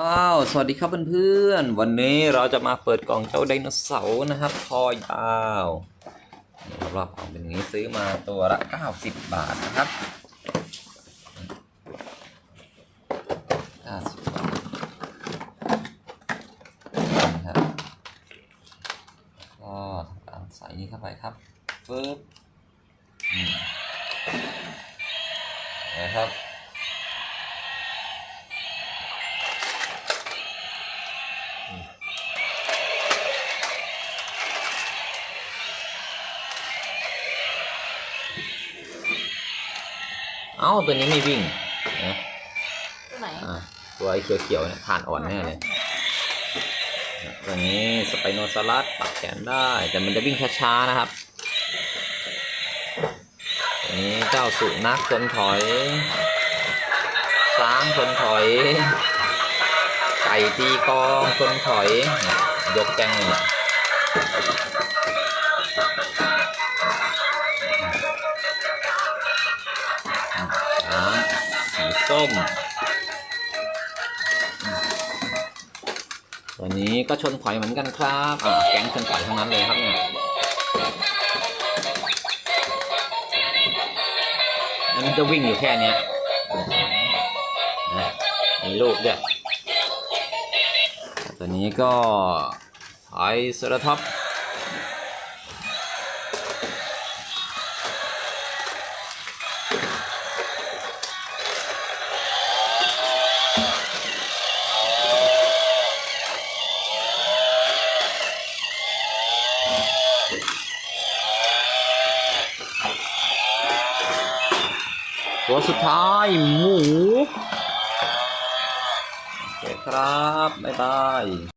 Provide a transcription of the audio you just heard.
อ้าว สวัสดีครับเพื่อนๆ วันนี้เราจะมาเปิดกล่องเจ้าไดโนเสาร์นะครับ คอยาวนี่รอบๆกล่องเป็นอย่างนี้ซื้อมาตัวละ 90 บาทนะครับ90บาทนะครับก็ทำการใส่นี้เข้าไปครับปึ๊บนะครับ เอ้าตัวนี้ไม่วิ่งนะตัวไหนอ่าตัวไอ้เขียวๆเนี่ยผ่านอ่อนแน่เลยตัวนี้สไปโนซอรัสปรับแขนได้ แต่มันจะวิ่งช้าๆนะครับตัวนี้เจ้าสุนัขทนถอยช้างทนถอย ไก่ตีกลองทนถอยเนี่ยยกแกงเลยเนี่ย ส้มตัวนี้ก็ชนถอยเหมือนกันครับอ่าแก๊งชนถอยทั้งนั้นเลยครับเนี่ยมันจะวิ่งอยู่แค่เนี้ยนะมีลูกด้วยตัวนี้ก็ถอยเซราท็อป ตัวสุดท้ายหมูโอเคครับ บ๊ายบาย